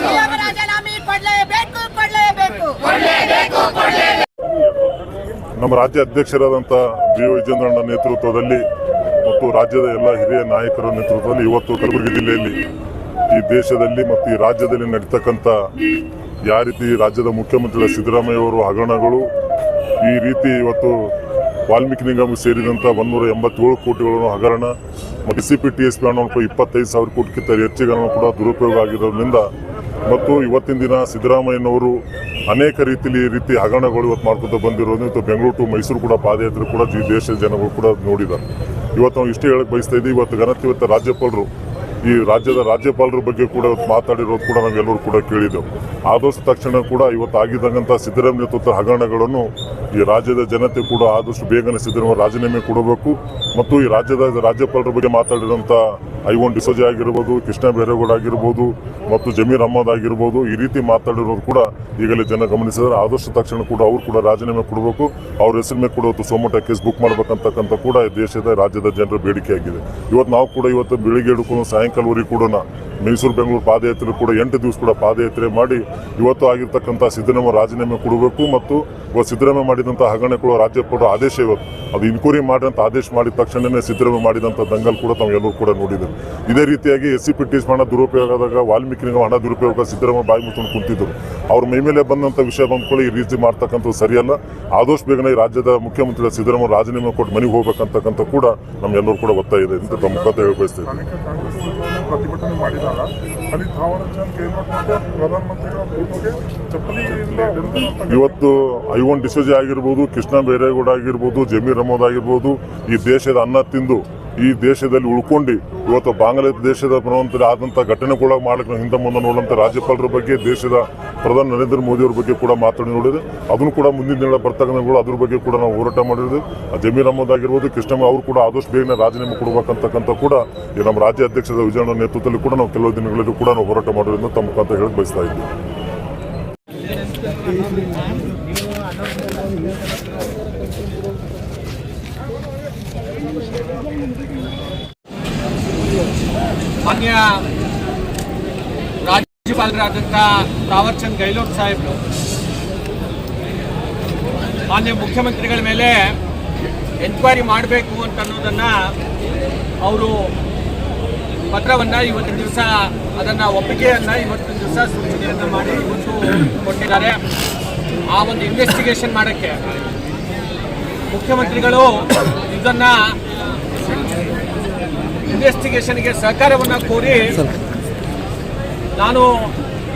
CM ರಾಜೀನಾಮೆ ಕೊಡ್ಲೇಬೇಕು. ಕೊಡ್ಲೇಬೇಕು ನಮ್ಮ ರಾಜ್ಯ ಅಧ್ಯಕ್ಷರಾದಂಥ ಬಿ ವೈ ವಿಜೇಂದ್ರಣ್ಣ ನೇತೃತ್ವದಲ್ಲಿ ಮತ್ತು ರಾಜ್ಯದ ಎಲ್ಲ ಹಿರಿಯ ನಾಯಕರ ನೇತೃತ್ವದಲ್ಲಿ ಇವತ್ತು ಕಲಬುರಗಿ ಜಿಲ್ಲೆಯಲ್ಲಿ ಈ ದೇಶದಲ್ಲಿ ಮತ್ತು ಈ ರಾಜ್ಯದಲ್ಲಿ ನಡೀತಕ್ಕಂಥ ಯಾವ ರೀತಿ ರಾಜ್ಯದ ಮುಖ್ಯಮಂತ್ರಿಗಳ ಸಿದ್ದರಾಮಯ್ಯ ಅವರು ಹಗರಣಗಳು ಈ ರೀತಿ ಇವತ್ತು ವಾಲ್ಮೀಕಿ ನಿಗಮ ಸೇರಿದಂಥ ಒಂದೂರ ಎಂಬತ್ತೇಳು ಕೋಟಿಗಳನ್ನು ಹಗರಣ ಮತ್ತು C P T S P ಹಣವನ್ನು ಇಪ್ಪತ್ತೈದು ಸಾವಿರ ಕೋಟಿಗಿಂತ ಹೆಚ್ಚಿಗೆ ಕೂಡ ದುರುಪಯೋಗ ಆಗಿರೋದ್ರಿಂದ ಮತ್ತು ಇವತ್ತಿನ ದಿನ ಸಿದ್ದರಾಮಯ್ಯನವರು ಅನೇಕ ರೀತಿಯಲ್ಲಿ ಈ ರೀತಿ ಹಗರಣಗಳು ಇವತ್ತು ಮಾಡ್ಕೊತ ಬಂದಿರೋದು ಇವತ್ತು ಬೆಂಗಳೂರು ಟು ಮೈಸೂರು ಕೂಡ ಪಾದಯಾತ್ರೆ ಕೂಡ ದೇಶದ ಜನಗಳು ಕೂಡ ನೋಡಿದ್ದಾರೆ. ಇವತ್ತು ನಾವು ಇಷ್ಟೇ ಹೇಳಕ್ಕೆ ಬಯಸ್ತಾ ಇದ್ದೀವಿ, ಇವತ್ತು ಘನತೆ ಇವತ್ತು ರಾಜ್ಯಪಾಲರು ಈ ರಾಜ್ಯದ ರಾಜ್ಯಪಾಲರ ಬಗ್ಗೆ ಕೂಡ ಇವತ್ತು ಮಾತಾಡಿರೋದು ಕೂಡ ನಾವೆಲ್ಲರೂ ಕೂಡ ಕೇಳಿದ್ದೆವು. ಆದಷ್ಟು ತಕ್ಷಣ ಕೂಡ ಇವತ್ತು ಆಗಿದ್ದಂಥ ಸಿದ್ದರಾಮಯ್ಯ ನೇತೃತ್ವದ ಹಗರಣಗಳನ್ನು ಈ ರಾಜ್ಯದ ಜನತೆ ಕೂಡ ಆದಷ್ಟು ಬೇಗನೆ ಸಿದ್ದರಾಮಯ್ಯ ರಾಜೀನಾಮೆ ಕೊಡಬೇಕು. ಮತ್ತು ಈ ರಾಜ್ಯದ ರಾಜ್ಯಪಾಲರ ಬಗ್ಗೆ ಮಾತಾಡಿದಂಥ ಐವನ್ ಡಿಸೋಜೆ ಆಗಿರ್ಬೋದು, ಕೃಷ್ಣ ಬೈರೇಗೌಡ ಆಗಿರ್ಬೋದು, ಮತ್ತು ಜಮೀರ್ ಅಹಮದ್ ಆಗಿರ್ಬೋದು, ಈ ರೀತಿ ಮಾತಾಡಿರೋದು ಕೂಡ ಈಗಲೇ ಜನ ಗಮನಿಸಿದರೆ ಆದಷ್ಟು ತಕ್ಷಣ ಕೂಡ ಅವರು ಕೂಡ ರಾಜೀನಾಮೆ ಕೊಡಬೇಕು. ಅವ್ರ ಹೆಸರು ಮೇಲೆ ಕೂಡ ಇವತ್ತು ಸೋಮಟ ಕೇಸ್ ಬುಕ್ ಮಾಡಬೇಕಂತಕ್ಕಂಥ ಕೂಡ ದೇಶದ, ರಾಜ್ಯದ ಜನರ ಬೇಡಿಕೆ ಆಗಿದೆ ಇವತ್ತು ನಾವು ಕೂಡ ಇವತ್ತು ಬೆಳಿಗ್ಗೆ ಹಿಡ್ಕೊಂಡು ಸಾಯಂಕಾಲವರೆಗೂ ಕೂಡ ಮೈಸೂರು ಬೆಂಗಳೂರು ಪಾದಯಾತ್ರೆ ಕೂಡ ಎಂಟು ದಿವಸ ಕೂಡ ಪಾದಯಾತ್ರೆ ಮಾಡಿ ಇವತ್ತು ಆಗಿರ್ತಕ್ಕಂಥ ಸಿದ್ದರಾಮಯ್ಯ ರಾಜೀನಾಮೆ ಕೊಡಬೇಕು ಮತ್ತು ಇವತ್ತು ಸಿದ್ದರಾಮಯ್ಯ ಮಾಡಿದಂಥ ರಾಜ್ಯ ರಾಜ್ಯಪಾಲರ ಆದೇಶ ಇವತ್ತು. ಅದು ಇನ್ಕ್ವೈರಿ ಮಾಡಿದಂಥ ಆದೇಶ ಮಾಡಿದ ತಕ್ಷಣವೇ ಸಿದ್ದರಾಮಯ್ಯ ಮಾಡಿದಂಥ ದಂಗಲ್ ಕೂಡ ತಾವು ಎಲ್ಲರೂ ಕೂಡ ನೋಡಿದರು ಇದೇ ರೀತಿಯಾಗಿ ಎಸ್ ಸಿ ಪಿ ಟಿ ಹಣ ದುರುಪಯೋಗ ಆದಾಗ ವಾಲ್ಮೀಕಿ ನಿಗಮ ಹಣ ದುರುಪಯೋಗ ಸಿದ್ದರಾಮಯ್ಯ ಬಾಯಿ ಮುಚ್ಕೊಂಡು ಕುಂತಿದ್ದರು. ಅವ್ರ ಮೈ ಮೇಲೆ ಬಂದಂಥ ವಿಷಯ ಬಂದ್ಕೊಳ್ಳಿ ಈ ರೀತಿ ಮಾಡ್ತಕ್ಕಂಥದ್ದು ಸರಿಯಲ್ಲ. ಆದಷ್ಟು ಬೇಗನೆ ರಾಜ್ಯದ ಮುಖ್ಯಮಂತ್ರಿಗಳ ಸಿದ್ದರಾಮಯ್ಯ ರಾಜೀನಾಮೆ ಕೊಟ್ಟು ಮನೆಗೆ ಹೋಗ್ಬೇಕಂತಕ್ಕಂಥ ಕೂಡ ನಮ್ಮೆಲ್ಲರೂ ಕೂಡ ಒತ್ತಾಯ ಇದೆ ಅಂತ ತಮ್ಮ ಮುಖಾಂತರ ಹೇಳಿ ಮಾಡಿದಾಗ ಅಲ್ಲಿ ಥಾವರಚಂದ್ ಗೆಹ್ಲೋಟ್ ಮತ್ತೆ ಪ್ರಧಾನಮಂತ್ರಿಗಳ ಫೋಟೋಗೆ ಚಪ್ಪಲಿಯಿಂದ ಇವತ್ತು ಐವನ್ ಡಿಸೋಜೆ ಆಗಿರ್ಬೋದು ಕೃಷ್ಣ ಬೈರೇಗೌಡ ಆಗಿರ್ಬೋದು, ಜಮೀರ್ ಅಹಮದ್ ಆಗಿರ್ಬೋದು, ಈ ದೇಶದ ಅನ್ನ ತಿಂದು ಈ ದೇಶದಲ್ಲಿ ಉಳ್ಕೊಂಡು ಇವತ್ತು ಬಾಂಗ್ಲಾದೇಶದ ಆದಂತಹ ಘಟನೆ ಕೂಡ ಮಾಡಲಿಕ್ಕೆ ಹಿಂದೆ ಮುಂದೆ ನೋಡುವಂಥ ರಾಜ್ಯಪಾಲರ ಬಗ್ಗೆ, ದೇಶದ ಪ್ರಧಾನಿ ನರೇಂದ್ರ ಮೋದಿ ಅವ್ರ ಬಗ್ಗೆ ಕೂಡ ಮಾತಾಡಿ ನೋಡಿದ್ರೆ ಅದನ್ನು ಕೂಡ ಮುಂದಿನ ದಿನ ಬರ್ತಕ್ಕಂಥ ಅದ್ರ ಬಗ್ಗೆ ಕೂಡ ನಾವು ಹೋರಾಟ ಮಾಡಿದ್ವಿ ಜಮೀರ್ ಅಹಮದ್ ಆಗಿರ್ಬೋದು, ಕೃಷ್ಣಮ್ಮ ಅವರು ಕೂಡ ಆದಷ್ಟು ಬೇಗನೆ ರಾಜೀನಾಮೆ ಕೊಡಬೇಕಂತಕ್ಕಂಥ ಕೂಡ ಈ ನಮ್ಮ ರಾಜ್ಯ ಅಧ್ಯಕ್ಷರ ವಿಜಯಣ್ಣ ನೇತೃತ್ವದಲ್ಲಿ ಕೂಡ ನಾವು ಕೆಲವು ದಿನಗಳಲ್ಲಿ ಕೂಡ ನಾವು ಹೋರಾಟ ಮಾಡೋದ್ರಿಂದ ತಮ್ಮ ಕಂತ ಹೇಳಿ ಬಯಸ್ತಾ ಇದ್ದೀವಿ. ಮಾನ್ಯ ರಾಜ್ಯಪಾಲರಾದಂಥ ತಾವರ್ಚಂದ್ ಗೈಲೋಟ್ ಸಾಹೇಬರು, ಮಾನ್ಯ ಮುಖ್ಯಮಂತ್ರಿಗಳ ಮೇಲೆ ಎನ್ಕ್ವೈರಿ ಮಾಡಬೇಕು ಅಂತ ಅನ್ನೋದನ್ನು ಅವರು ಪತ್ರವನ್ನು ಇವತ್ತಿನ ದಿವಸ ಅದನ್ನು ಒಪ್ಪಿಗೆಯನ್ನು ಇವತ್ತಿನ ದಿವಸ ಸೂಚನೆಯನ್ನ ಮಾಡಿ ಇವತ್ತು ಕೊಟ್ಟಿದ್ದಾರೆ. ಆ ಒಂದು ಇನ್ವೆಸ್ಟಿಗೇಷನ್ ಮಾಡೋಕ್ಕೆ ಮುಖ್ಯಮಂತ್ರಿಗಳು ಇದನ್ನು ಇನ್ವೆಸ್ಟಿಗೇಷನ್ಗೆ ಸಹಕಾರವನ್ನು ಕೋರಿ ನಾನು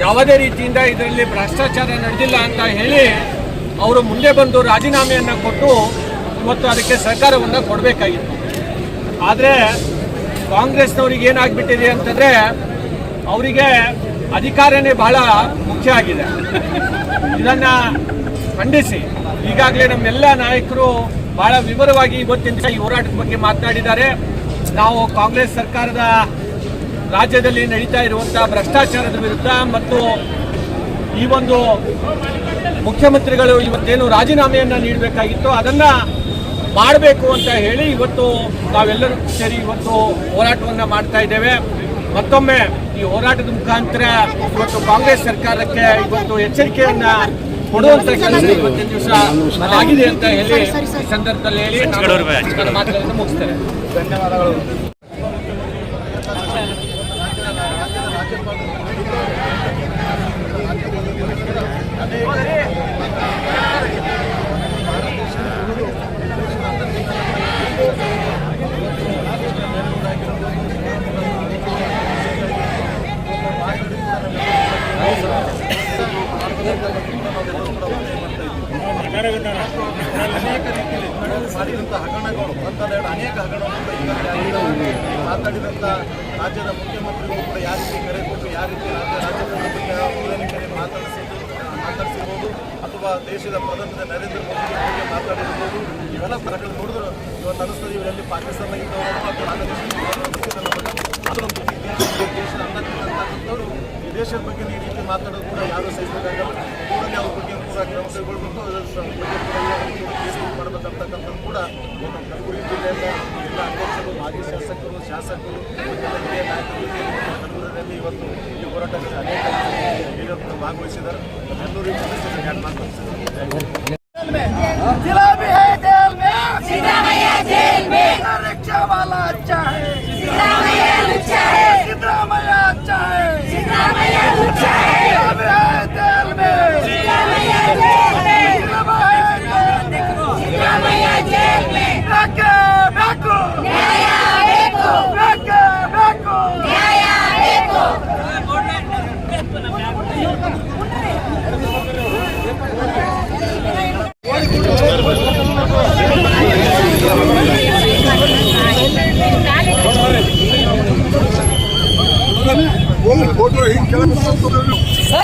ಯಾವುದೇ ರೀತಿಯಿಂದ ಇದರಲ್ಲಿ ಭ್ರಷ್ಟಾಚಾರ ನಡೆದಿಲ್ಲ ಅಂತ ಹೇಳಿ ಅವರು ಮುಂದೆ ಬಂದು ರಾಜೀನಾಮೆಯನ್ನು ಕೊಟ್ಟು ಇವತ್ತು ಅದಕ್ಕೆ ಸಹಕಾರವನ್ನು ಕೊಡಬೇಕಾಗಿತ್ತು. ಆದರೆ ಕಾಂಗ್ರೆಸ್ನವ್ರಿಗೆ ಏನಾಗ್ಬಿಟ್ಟಿದೆ ಅಂತಂದರೆ ಅವರಿಗೆ ಅಧಿಕಾರನೇ ಬಹಳ ಮುಖ್ಯ ಆಗಿದೆ. ಇದನ್ನು ಖಂಡಿಸಿ. ಈಗಾಗಲೇ ನಮ್ಮೆಲ್ಲ ನಾಯಕರು ಬಹಳ ವಿವರವಾಗಿ ಇವತ್ತಿನ ಈ ಹೋರಾಟದ ಬಗ್ಗೆ ಮಾತನಾಡಿದ್ದಾರೆ. ನಾವು ಕಾಂಗ್ರೆಸ್ ಸರ್ಕಾರದ ರಾಜ್ಯದಲ್ಲಿ ನಡೀತಾ ಇರುವಂತಹ ಭ್ರಷ್ಟಾಚಾರದ ವಿರುದ್ಧ ಮತ್ತು ಈ ಒಂದು ಮುಖ್ಯಮಂತ್ರಿಗಳು ಇವತ್ತೇನು ರಾಜೀನಾಮೆಯನ್ನು ನೀಡಬೇಕಾಗಿತ್ತು ಅದನ್ನ ಮಾಡಬೇಕು ಅಂತ ಹೇಳಿ ಇವತ್ತು ನಾವೆಲ್ಲರೂ ಸೇರಿ ಇವತ್ತು ಹೋರಾಟವನ್ನು ಮಾಡ್ತಾ ಇದ್ದೇವೆ. ಮತ್ತೊಮ್ಮೆ ಈ ಹೋರಾಟದ ಮುಖಾಂತರ ಇವತ್ತು ಕಾಂಗ್ರೆಸ್ ಸರ್ಕಾರಕ್ಕೆ ಇವತ್ತು ಎಚ್ಚರಿಕೆಯನ್ನ ಕೊಡುವಂತ ಕೆಲಸ ಇವತ್ತಿನ ದಿವಸ ಆಗಿದೆ ಅಂತ ಹೇಳಿ ಈ ಸಂದರ್ಭದಲ್ಲಿ ಹೇಳಿ ನಾನು ಮಾತುಗಳನ್ನು ಮುಗಿಸ್ತೇನೆ. ಅನೇಕ ರೀತಿಯಲ್ಲಿ ಮಾಡಿದಂಥ ಹಗರಣಗಳು ಅಂತಂದೇಳಿ ಅನೇಕ ಹಗರಣಗಳು ಈಗಾಗಲೇ ಮಾತಾಡಿದಂಥ ರಾಜ್ಯದ ಮುಖ್ಯಮಂತ್ರಿಗಳು ಕೂಡ ಯಾವ ರೀತಿ ಕರೆ ಕೊಟ್ಟು ಯಾವ ರೀತಿ ರಾಜ್ಯ ರಾಜ್ಯದ ಬಗ್ಗೆ ಮಾತಾಡಿಸಿ ಮಾತಾಡಿಸಿರ್ಬೋದು ಅಥವಾ ದೇಶದ ಪ್ರಧಾನಿ ನರೇಂದ್ರ ಮೋದಿ ಬಗ್ಗೆ ಮಾತಾಡಿರ್ಬೋದು ಇವೆಲ್ಲ ಪ್ರಕರಣ ನೋಡಿದ್ರು ಇವತ್ತು ಅನಿಸ್ತದೆ ಇವರಲ್ಲಿ ಪಾಕಿಸ್ತಾನ ಇದ್ದವರು ಮತ್ತು ಬಾಂಗ್ಲಾದೇಶ ಅದರೊಂದು ದೇಶದ ದೇಶದ ಬಗ್ಗೆ ಈ ರೀತಿ ಮಾತಾಡೋದು ಕೂಡ ಯಾರು ಸಹಿಸಬೇಕಾಗಲ್ಲ ಕೂಡಲೇ ಅವ್ರ ಬಗ್ಗೆ ಕೂಡ ಕ್ರಮ ಕೈಗೊಳ್ಬೇಕು ಅದ್ರ ಸ- ಬಗ್ಗೆ ಕೂಡ ಎಲ್ಲರೂ ಕೂಡ ಕೇಸ್ ಮಾಡಬೇಕಂತಕ್ಕಂಥದ್ದು ಕೂಡ ನಮ್ಮ ಕಲಬುರಗಿ ಜಿಲ್ಲೆಯ ಎಲ್ಲ ಅಧ್ಯಕ್ಷರು ಮಾಜಿ ಶಾಸಕರು ಶಾಸಕರು ಎಲ್ಲ ಹಿರಿಯ ನಾಯಕರು ಕಲಬುರಗಿಯಲ್ಲಿ ಇವತ್ತು ಈ ಹೋರಾಟದಲ್ಲಿ ಅನೇಕ ಹಿರಿಯರು ಕೂಡ ಭಾಗವಹಿಸಿದ್ದಾರೆ ಎಲ್ಲರೂ ಈ ಸದಸ್ಯರಿಗೆ ಯಾರು ಮಾತಾಡ್ತಿದ್ದಾರೆ जिला भी है जेल में सिद्धरामैया जेल में रिक्शा वाला अच्छा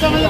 समाज